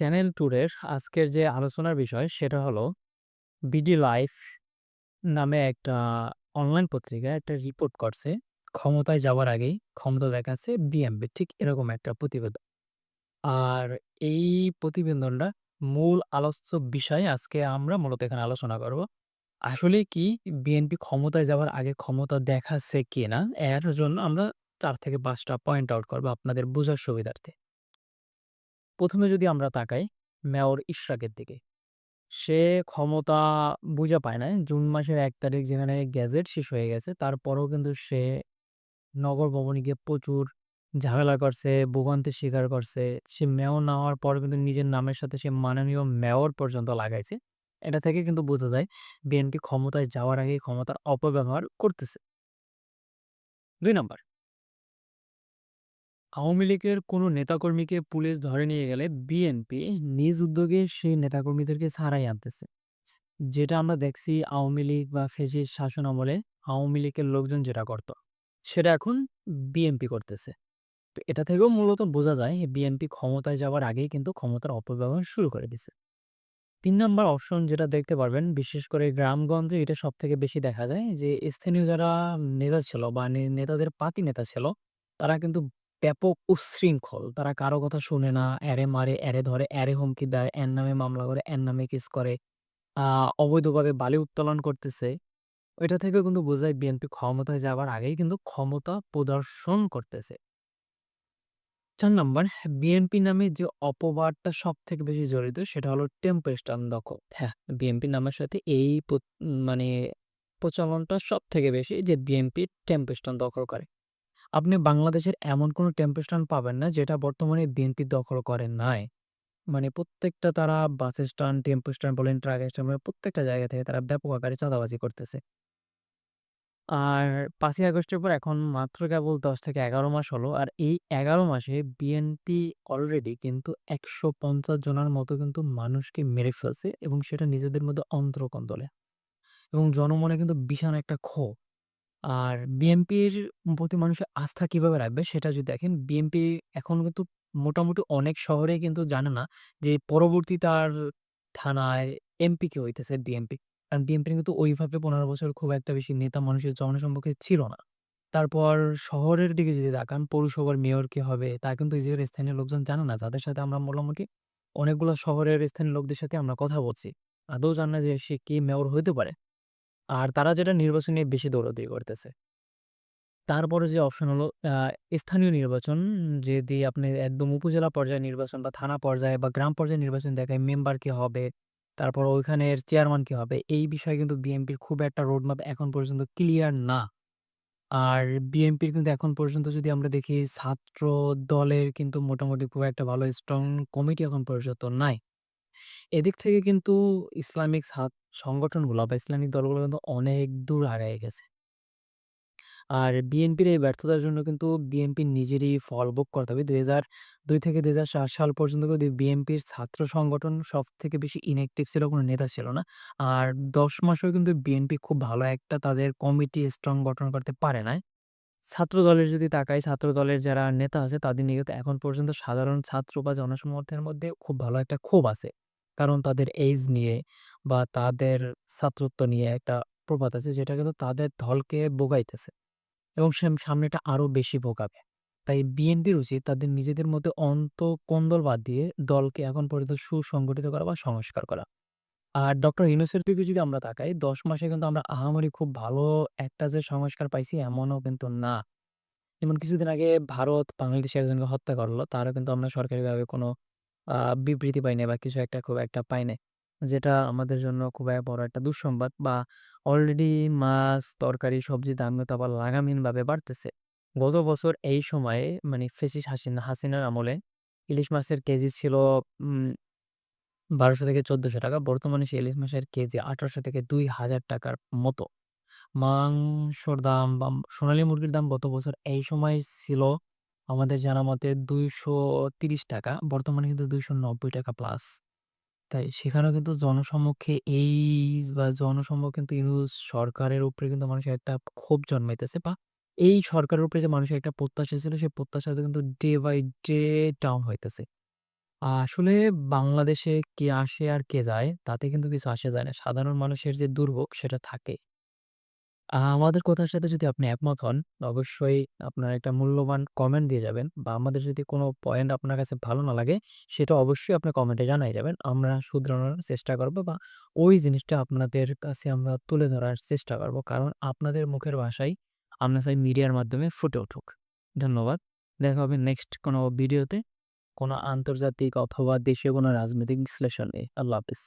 Channel ট্যুরের আজকের যে আলোচনার বিষয় সেটা হলো বিডি লাইফ নামে একটা অনলাইন পত্রিকা একটা রিপোর্ট করছে। ক্ষমতায় যাওয়ার আগেই, ক্ষমতা দেখাচ্ছে বিএমপি ঠিক এরকম একটা প্রতিবেদন। আর এই প্রতিবেদনটা মূল আলোচ্য বিষয় আজকে আমরা মূলত এখানে আলোচনা করব। আসলে কি বিএনপি ক্ষমতায় যাওয়ার আগে ক্ষমতা দেখাচ্ছে কিনা, এর জন্য আমরা চার থেকে পাঁচটা পয়েন্ট আউট করব আপনাদের বোঝার সুবিধার্থে। ১ম এ যদি আমরা তাকাই মেয়র ইশরাকের দিকে। সে ক্ষমতা বুইঝা পায় না জুন মাসের এক তারিখ যেখানে গ্যাজেট শেষ হয়ে গেছে তারপরেও কিন্তু সে নগর ভবনে গিয়ে প্রচুর ঝামেলা করছে, ভোগান্তির স্বীকার করছে। সে মেয়র না হওয়ার পর কিন্তু নিজের নামের সাথে সে মাননীয় মেয়র পর্যন্ত লাগাইছে। এটা থেকে কিন্তু বোঝা যায় বিএনপি ক্ষমতায় যাওয়ার আগেই ক্ষমতার অপব্যবহার করতেছে। ২ নাম্বার আওয়ামী লীগের কোনো নেতাকর্মীকে পুলিশ ধরে নিয়ে গেলে বিএনপি নিজ উদ্যোগে সেই নেতাকর্মীদেরকে ছাড়াই আনতেছে। যেটা আমরা দেখছি আওয়ামী লীগ বা ফ্যাসিস্ট শাসন আমলে আওয়ামী লীগের লোকজন যেটা করত, সেটা এখন বিএনপি করতেছে। এটা থেকেও মূলত বোঝা যায় বিএনপি ক্ষমতায় যাওয়ার আগেই কিন্তু ক্ষমতার অপব্যবহার শুরু করে দিছে। তিন নম্বর অপশন যেটা দেখতে পারবেন বিশেষ করে গ্রামগঞ্জে এটা সব থেকে বেশি দেখা যায় যে স্থানীয় যারা নেতা ছিল বা নেতাদের পাতি নেতা ছিল, তারা কিন্তু ব্যাপক উচ্ছৃঙ্খল। তারা কারও কথা শুনে না, এরে মারে, এরে ধরে, এরে হুমকি দেয়, এর নামে মামলা করে, এর নামে কেস করে। অবৈধভাবে বালি উত্তোলন করতেছে। ওইটা থেকেও কিন্তু বোঝা যায় বিএনপি ক্ষমতায় যাওয়ার আগেই কিন্তু ক্ষমতা প্রদর্শন করতেছে। ৪ নাম্বার বিএনপি নামে যে অপবাদটা সবথেকে বেশি জড়িত সেটা হলো টেম্পো-স্ট্যান্ড দখল। হ্যাঁ, বিএনপি নামের সাথে এই মানে প্রচলনটা সবথেকে বেশি যে বিএনপি টেম্পো-স্ট্যান্ড দখল করে। আপনি বাংলাদেশের এমন কোনো টেম্পো-স্ট্যান্ড পাবেন না যেটা বর্তমানে বিএনপি দখল করে নাই। মানে প্রত্যেকটা তারা বাস স্ট্যান্ড, টেম্পো স্ট্যান্ড বলেন, ট্রাক স্ট্যান্ড বলেন প্রত্যেকটা জায়গা থেকে তারা ব্যাপক আকারে চাঁদাবাজি করতেছে। আর ৫ই আগস্টের পর এখন মাত্র কেবল ১০ থেকে ১১ মাস হলো। আর এই ১১ মাসে বিএনপি অলরেডি কিন্তু ১৫০ জনের মতো কিন্তু মানুষকে মেরে ফেলছে এবং সেটা নিজেদের মধ্যে অন্তর্কন্দলে। এবং জনমনে কিন্তু বিশাল একটা ক্ষোভ। আর বিএনপির প্রতি মানুষের আস্থা কীভাবে রাখবে সেটা যদি দেখেন, বিএনপি এখন কিন্তু মোটামুটি অনেক শহরে কিন্তু জানে না যে পরবর্তী তার থানায় এমপি কে হইতেছে বিএনপি। কারণ বিএনপির কিন্তু ওইভাবে ১৫ বছর খুব একটা বেশি নেতা মানুষের জনসম্মুখে ছিল না। তারপর শহরের দিকে যদি তাকান, পৌরসভার মেয়র কে হবে, তা কিন্তু এই স্থানীয় লোকজন জানে না। যাদের সাথে আমরা মোটামুটি অনেকগুলো শহরের স্থানীয় লোকদের সাথে আমরা কথা বলছি। আদৌ জানে না যে সে কে মেয়র হইতে পারে। আর তারা যেটা নির্বাচন নিয়ে বেশি দৌড়াদৌড়ি করতেছে। তারপরে যে অপশন হলো স্থানীয় নির্বাচন যদি আপনি একদম উপজেলা পর্যায়ে নির্বাচন বা থানা পর্যায়ে বা গ্রাম পর্যায়ে নির্বাচন দেখায় মেম্বার কে হবে, তারপর ওইখানের চেয়ারম্যান কে হবে, এই বিষয়ে কিন্তু বিএনপির খুব একটা রোডম্যাপ এখন পর্যন্ত ক্লিয়ার না। আর বিএনপির কিন্তু এখন পর্যন্ত যদি আমরা দেখি ছাত্র দলের কিন্তু মোটামুটি খুব একটা ভালো স্ট্রং কমিটি এখন পর্যন্ত নাই। এদিক থেকে কিন্তু ইসলামিক সংগঠনগুলা বা ইসলামিক দলগুলো কিন্তু অনেক দূর আগায়ে গেছে। আর বিএনপির এই ব্যর্থতার জন্য কিন্তু বিএনপির নিজেরই ফল ভোগ করতে হবে। ২০০২ থেকে ২০০৭ সাল পর্যন্ত কিন্তু বিএনপির ছাত্র সংগঠন সব থেকে বেশি ইনঅ্যাক্টিভ ছিল, কোনো নেতা ছিল না। আর ১০ মাসেও কিন্তু বিএনপি খুব ভালো একটা তাদের কমিটি স্ট্রং গঠন করতে পারে নাই। ছাত্রদলের যদি তাকাই, ছাত্র দলের যারা নেতা আছে তাদের নিয়ে এখন পর্যন্ত সাধারণ ছাত্র বা জনসমর্থনের মধ্যে খুব ভালো একটা ক্ষোভ আছে। কারণ তাদের এইজ নিয়ে বা তাদের ছাত্রত্ব নিয়ে একটা প্রবাদ আছে, যেটা কিন্তু তাদের দলকে বোগাইতেছে। এবং সেম সামনেটা আরও বেশি ভোগাবে। তাই বিএনপির উচিত তাদের নিজেদের মধ্যে অন্তঃকন্দল বাদ দিয়ে দলকে এখন পর্যন্ত সুসংগঠিত করা বা সংস্কার করা। আর ডক্টর ইউনূসের দিকে যদি আমরা তাকাই ১০ মাসে কিন্তু আমরা আহামরি খুব ভালো একটা যে সংস্কার পাইছি এমনও কিন্তু না। যেমন কিছুদিন আগে ভারত বাংলাদেশে একজনকে হত্যা করল। তারও কিন্তু আমরা সরকারিভাবে কোনো বিবৃতি পাই বা কিছু একটা খুব একটা পাই। যেটা আমাদের জন্য খুব বড় একটা দুঃসংবাদ বা অলরেডি মাছ, তরকারি, সবজির দাম কিন্তু আবার লাগামহীনভাবে বাড়তেছে। গত বছর এই সময়ে মানে ফেসিস হাসিনা হাসিনার আমলে ইলিশ মাছের কেজি ছিল উম ৳১২০০-১৪০০ বর্তমানে সেই ইলিশ মাছের কেজি আঠারোশো থেকে দুই হাজার টাকার মতো। মাংসর দাম বা সোনালী মুরগির দাম গত বছর এই সময় ছিল আমাদের জানা মতে ৳২৩০ বর্তমানে কিন্তু ৳২৯০ প্লাস। তাই সেখানেও কিন্তু জনসম্মুখে এই বা জনসম্মুখে কিন্তু ইউনূস সরকারের উপরে কিন্তু মানুষের একটা ক্ষোভ জন্মাইতেছে বা এই সরকারের উপরে যে মানুষের একটা প্রত্যাশা ছিল, সেই প্রত্যাশাটা কিন্তু ডে বাই ডে ডাউন হইতেছে। আসলে বাংলাদেশে কে আসে আর কে যায়, তাতে কিন্তু কিছু আসে যায় না। সাধারণ মানুষের যে দুর্ভোগ, সেটা থাকে। আমাদের কথার সাথে যদি আপনি একমত হন, অবশ্যই আপনার একটা মূল্যবান কমেন্ট দিয়ে যাবেন বা আমাদের যদি কোনো পয়েন্ট আপনার কাছে ভালো না লাগে, সেটা অবশ্যই আপনি কমেন্টে জানায় যাবেন। আমরা শুধরানোর চেষ্টা করব বা ওই জিনিসটা আপনাদের কাছে আমরা তুলে ধরার চেষ্টা করব। কারণ আপনাদের মুখের ভাষাই আমরা চাই মিডিয়ার মাধ্যমে ফুটে উঠুক। ধন্যবাদ। দেখা হবে নেক্সট কোনো ভিডিওতে, কোনো আন্তর্জাতিক অথবা দেশীয় কোনো রাজনৈতিক বিশ্লেষণ নিয়ে। আল্লাহ হাফেজ।